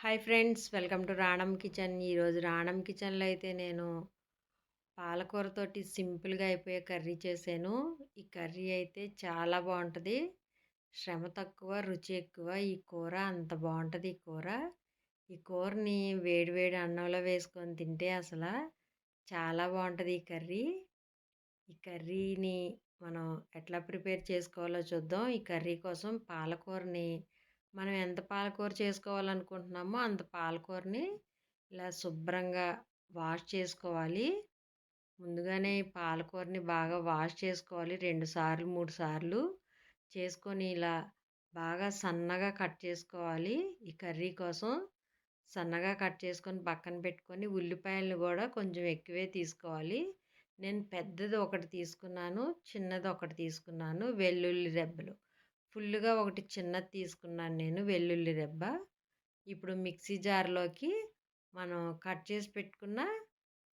Hi friends welcome to Ranam kitchen. ఈరోజు రాణం కిచెన్లో అయితే నేను పాలకూరతోటి సింపుల్గా అయిపోయే కర్రీ చేశాను. ఈ కర్రీ అయితే చాలా బాగుంటుంది. శ్రమ తక్కువ రుచి ఎక్కువ. ఈ కూర అంత బాగుంటుంది ఈ కూర. ఈ కూరని వేడి వేడి అన్నంలో వేసుకొని తింటే అసలు చాలా బాగుంటుంది ఈ కర్రీ. ఈ కర్రీని మనం ఎట్లా ప్రిపేర్ చేసుకోవాలో చూద్దాం. ఈ కర్రీ కోసం పాలకూరని మనం ఎంత పాలకూర చేసుకోవాలనుకుంటున్నామో అంత పాలకూరని ఇలా శుభ్రంగా వాష్ చేసుకోవాలి. ముందుగానే పాలకూరని బాగా వాష్ చేసుకోవాలి. రెండు సార్లు మూడు సార్లు చేసుకొని ఇలా బాగా సన్నగా కట్ చేసుకోవాలి. ఈ కర్రీ కోసం సన్నగా కట్ చేసుకొని పక్కన పెట్టుకొని ఉల్లిపాయలను కూడా కొంచెం ఎక్కువే తీసుకోవాలి. నేను పెద్దది ఒకటి తీసుకున్నాను చిన్నది ఒకటి తీసుకున్నాను వెల్లుల్లి రెబ్బలు. ఫుల్గా ఒకటి చిన్నది తీసుకున్నాను నేను వెల్లుల్లి రెబ్బ. ఇప్పుడు మిక్సీ జార్లోకి మనం కట్ చేసి పెట్టుకున్న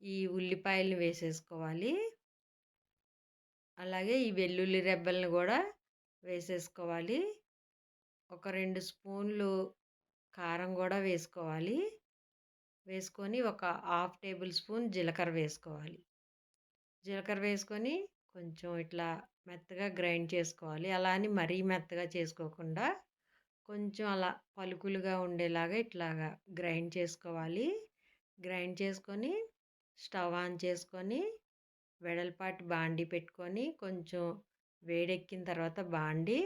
ఈ ఉల్లిపాయలను వేసేసుకోవాలి. అలాగే ఈ వెల్లుల్లి రెబ్బలను కూడా వేసేసుకోవాలి. ఒక రెండు స్పూన్లు కారం కూడా వేసుకోవాలి. వేసుకొని ఒక హాఫ్ టేబుల్ స్పూన్ జీలకర్ర వేసుకోవాలి. జీలకర్ర వేసుకొని కొంచెం ఇట్లా మెత్తగా గ్రైండ్ చేసుకోవాలి. అలా అని మరీ మెత్తగా చేసుకోకుండా కొంచెం అలా పలుకులుగా ఉండేలాగా ఇట్లాగా గ్రైండ్ చేసుకోవాలి. గ్రైండ్ చేసుకొని స్టవ్ ఆన్ చేసుకొని వెడల్పాటి బాండి పెట్టుకొని కొంచెం వేడెక్కిన తర్వాత బాండి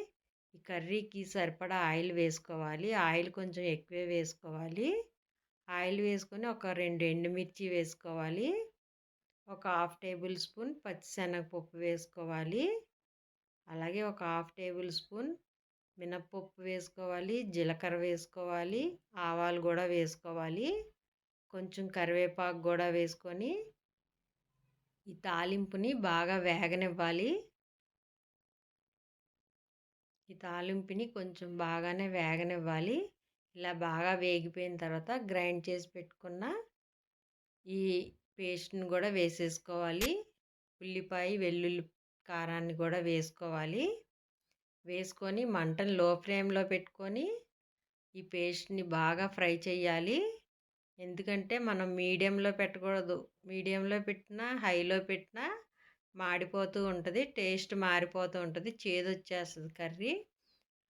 ఈ కర్రీకి సరిపడా ఆయిల్ వేసుకోవాలి. ఆయిల్ కొంచెం ఎక్కువే వేసుకోవాలి. ఆయిల్ వేసుకొని ఒక రెండు ఎండుమిర్చి వేసుకోవాలి. ఒక హాఫ్ టేబుల్ స్పూన్ పచ్చిశనగపప్పు వేసుకోవాలి. అలాగే ఒక హాఫ్ టేబుల్ స్పూన్ మినప్పప్పు వేసుకోవాలి జీలకర్ర వేసుకోవాలి ఆవాలు కూడా వేసుకోవాలి. కొంచెం కరివేపాకు కూడా వేసుకొని ఈ తాలింపుని బాగా వేగనివ్వాలి. ఈ తాలింపుని కొంచెం బాగానే వేగనివ్వాలి. ఇలా బాగా వేగిపోయిన తర్వాత గ్రైండ్ చేసి పెట్టుకున్న ఈ పేస్ట్ని కూడా వేసేసుకోవాలి. ఉల్లిపాయ వెల్లుల్లి కారాన్ని కూడా వేసుకోవాలి. వేసుకొని మంటను లో ఫ్లేమ్లో పెట్టుకొని ఈ పేస్ట్ని బాగా ఫ్రై చేయాలి. ఎందుకంటే మనం మీడియంలో పెట్టకూడదు. మీడియంలో పెట్టినా హైలో పెట్టినా మాడిపోతూ ఉంటుంది. టేస్ట్ మారిపోతూ ఉంటుంది. చేదు వచ్చేస్తుంది కర్రీ.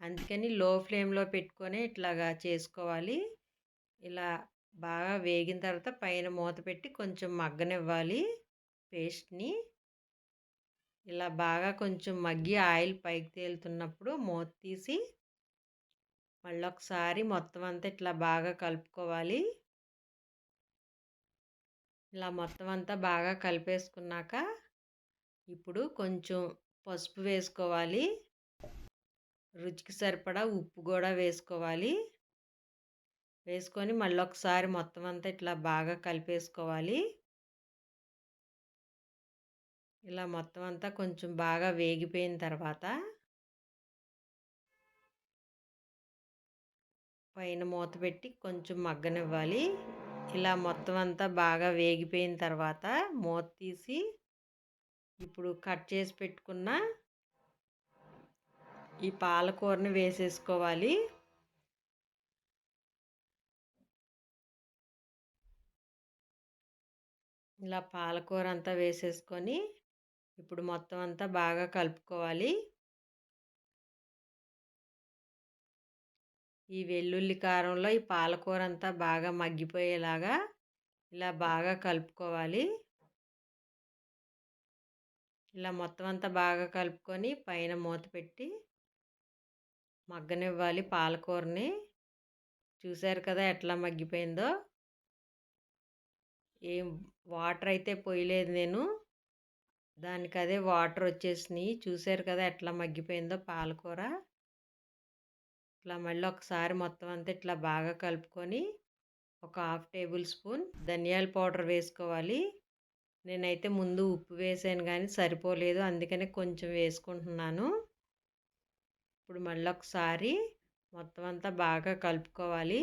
అందుకని లో ఫ్లేమ్లో పెట్టుకొని ఇట్లాగా చేసుకోవాలి. ఇలా బాగా వేగిన తర్వాత పైన మూత పెట్టి కొంచెం మగ్గనివ్వాలి పేస్ట్ని. ఇలా బాగా కొంచెం మగ్గి ఆయిల్ పైకి తేలుతున్నప్పుడు మూత తీసి మళ్ళీ ఒకసారి మొత్తం అంతా ఇట్లా బాగా కలుపుకోవాలి. ఇలా మొత్తం అంతా బాగా కలిపేసుకున్నాక ఇప్పుడు కొంచెం పసుపు వేసుకోవాలి. రుచికి సరిపడా ఉప్పు కూడా వేసుకోవాలి. వేసుకొని మళ్ళీ ఒకసారి మొత్తం అంతా ఇట్లా బాగా కలిపేసుకోవాలి. ఇలా మొత్తం అంతా కొంచెం బాగా వేగిపోయిన తర్వాత పైన మూత పెట్టి కొంచెం మగ్గనివ్వాలి. ఇలా మొత్తం అంతా బాగా వేగిపోయిన తర్వాత మూత తీసి ఇప్పుడు కట్ చేసి పెట్టుకున్న ఈ పాలకూరని వేసేసుకోవాలి. ఇలా పాలకూర అంతా వేసేసుకొని ఇప్పుడు మొత్తం అంతా బాగా కలుపుకోవాలి. ఈ వెల్లుల్లి కారంలో ఈ పాలకూర అంతా బాగా మగ్గిపోయేలాగా ఇలా బాగా కలుపుకోవాలి. ఇలా మొత్తం అంతా బాగా కలుపుకొని పైన మూత పెట్టి మగ్గనివ్వాలి పాలకూరని. చూశారు కదా ఎట్లా మగ్గిపోయిందో? ఏం వాటర్ అయితే పోయలేదు నేను. దానికి అదే వాటర్ వచ్చేసినాయి. చూసారు కదా ఎట్లా మగ్గిపోయిందో పాలకూర. ఇట్లా మళ్ళీ ఒకసారి మొత్తం అంతా ఇట్లా బాగా కలుపుకొని ఒక హాఫ్ టేబుల్ స్పూన్ ధనియాల పౌడర్ వేసుకోవాలి. నేనైతే ముందు ఉప్పు వేసాను కానీ సరిపోలేదు. అందుకనే కొంచెం వేసుకుంటున్నాను. ఇప్పుడు మళ్ళీ ఒకసారి మొత్తం అంతా బాగా కలుపుకోవాలి.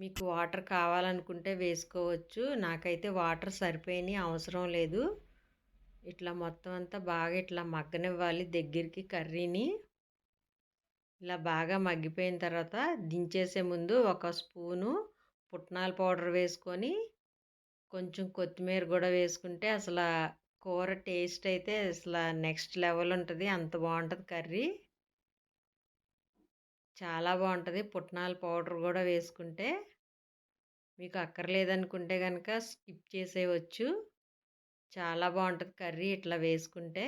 మీకు వాటర్ కావాలనుకుంటే వేసుకోవచ్చు. నాకైతే వాటర్ సరిపోయినాయి అవసరం లేదు. ఇట్లా మొత్తం అంతా బాగా ఇట్లా మగ్గనివ్వాలి దగ్గరికి కర్రీని. ఇలా బాగా మగ్గిపోయిన తర్వాత దించేసే ముందు ఒక స్పూను పుట్నాల పౌడర్ వేసుకొని కొంచెం కొత్తిమీర కూడా వేసుకుంటే అసలు కూర టేస్ట్ అయితే అసలు నెక్స్ట్ లెవెల్ ఉంటుంది. అంత బాగుంటుంది కర్రీ. చాలా బాగుంటుంది. పుట్నాల పౌడర్ కూడా వేసుకుంటే మీకు అక్కర్లేదనుకుంటే కనుక స్కిప్ చేసేయవచ్చు చాలా బాగుంటుంది కర్రీ ఇట్లా వేసుకుంటే.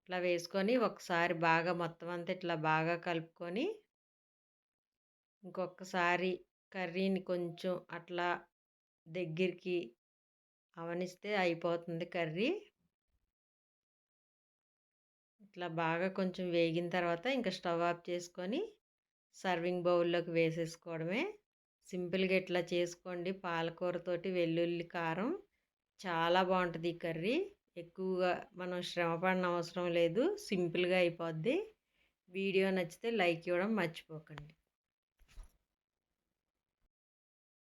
ఇట్లా వేసుకొని ఒకసారి బాగా మొత్తం అంతా ఇట్లా బాగా కలుపుకొని ఇంకొకసారి కర్రీని కొంచెం అట్లా దగ్గరికి అవనిస్తే అయిపోతుంది కర్రీ. ఇట్లా బాగా కొంచెం వేగిన తర్వాత ఇంకా స్టవ్ ఆఫ్ చేసుకొని సర్వింగ్ బౌల్లోకి వేసేసుకోవడమే. సింపుల్గా ఇట్లా చేసుకోండి. పాలకూరతోటి వెల్లుల్లి కారం. చాలా బాగుంటుంది ఈ కర్రీ. ఎక్కువగా మనం శ్రమ పడిన అవసరం లేదు. సింపుల్గా అయిపోద్ది. వీడియో నచ్చితే లైక్ ఇవ్వడం మర్చిపోకండి.